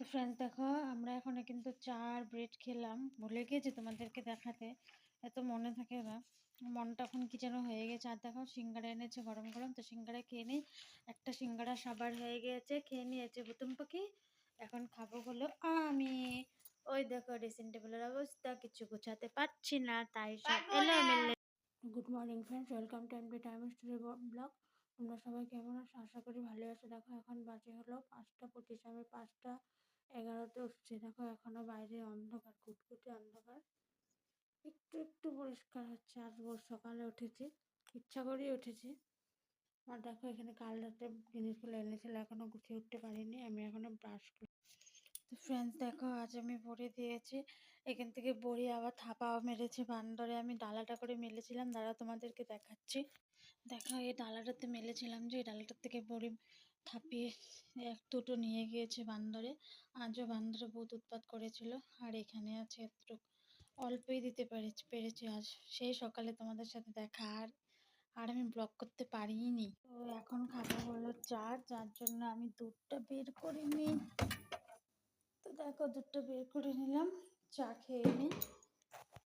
তো ফ্রেন্ডস দেখো আমরা এখন কিন্তু চা আর ব্রেড খেলাম। ভুলে গিয়েছি তোমাদেরকে দেখাতে এত মনে থাকে না। মনটা এখন কি যেন হয়ে গেছে। আর দেখো সিঙ্গারা এনেছে গরম গরম তো সিঙ্গারা খেয়ে নিই। একটা সিঙ্গারা সাবার হয়ে গিয়েছে খেয়ে নিয়েছে বুতুম পাখি। এখন খাব হলো আমি। ওই দেখো ড্রেসিং টেবিলের অবস্থা কিছু গোছাতে পারছি না তাই সব এলোমেলো। Good morning friends welcome to MD time story blog তোমরা সবাই কেমন আছো? আশা করি ভালো আছো। দেখো এখন বাজে হলো পাঁচটা পঁচিশ আমি পাঁচটা এগারোতে উঠছি। দেখো, এখনও বাইরে অন্ধকার, কুটকুটে অন্ধকার। একটু একটু পরিষ্কার হচ্ছে। ভোর সকালে উঠেছি। ইচ্ছা করেই উঠেছি। আর দেখো, এখানে কাল রাতে জিনিসগুলো এনেছিল। এখনও গুছিয়ে উঠতে পারিনি। আমি এখনও ব্রাশ করি। তো ফ্রেন্ডস দেখো, আজ আমি ভরে দিয়েছি। এখান থেকে বড়ি আবার থাপাও মেরেছে বান্দরে। আমি ডালাটা করে মেলেছিলাম। দাঁড়া তোমাদেরকে দেখাচ্ছি। দেখো, এই ডালাটাতে মেলেছিলাম যে, এই ডালাটার থেকে বড়ি থাপিয়ে এক দুটো নিয়ে গিয়েছে বান্দরে। আজও বান্দরে বহুত উৎপাত করেছিল, আর এখানে আছে একটু অল্পই দিতে পেরেছি পেরেছি আজ। সেই সকালে তোমাদের সাথে দেখা, আর আর আমি ব্লগ করতে পারিনি। তো এখন খাব হলো চা, যার জন্য আমি দুধটা বের করে নিই। তো দেখো দুধটা বের করে নিলাম, চা খেয়ে নিই।